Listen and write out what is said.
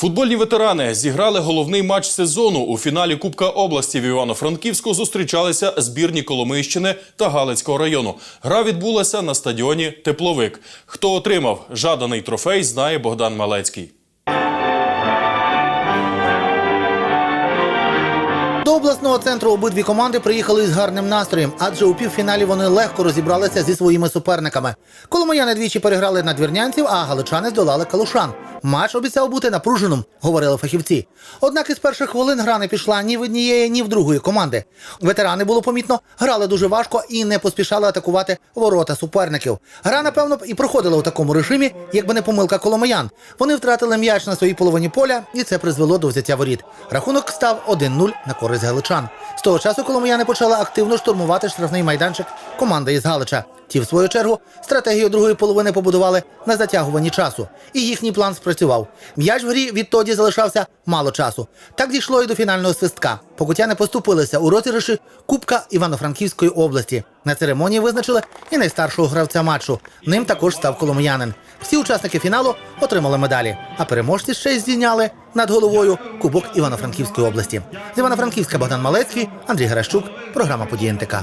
Футбольні ветерани зіграли головний матч сезону. У фіналі Кубка області в Івано-Франківську зустрічалися збірні Коломийщини та Галицького району. Гра відбулася на стадіоні Тепловик. Хто отримав жаданий трофей, знає Богдан Малецький. До обласного центру обидві команди приїхали із гарним настроєм, адже у півфіналі вони легко розібралися зі своїми суперниками. Коломияни двічі переграли надвірнянців, а галичани здолали калушан. Матч обіцяв бути напруженим, говорили фахівці. Однак із перших хвилин гра не пішла ні в однієї, ні в другої команди. Ветерани було помітно, грали дуже важко і не поспішали атакувати ворота суперників. Гра, напевно, б і проходила у такому режимі, якби не помилка коломиян. Вони втратили м'яч на своїй половині поля, і це призвело до взяття воріт. Рахунок став 1-0 на користь галичан. З того часу коломияни почали активно штурмувати штрафний майданчик команди із Галича. Ті, в свою чергу, стратегію другої половини побудували на затягуванні часу, і їхній план спрацював. М'яч в грі відтоді залишався мало часу. Так дійшло і до фінального свистка. Покутяни поступилися у розіграші Кубка Івано-Франківської області. На церемонії визначили і найстаршого гравця матчу. Ним також став коломиянин. Всі учасники фіналу отримали медалі, а переможці ще й здійняли над головою Кубок Івано-Франківської області. З Івано-Франківська Богдан Малецький, Андрій Геращук, програма «Події НТК».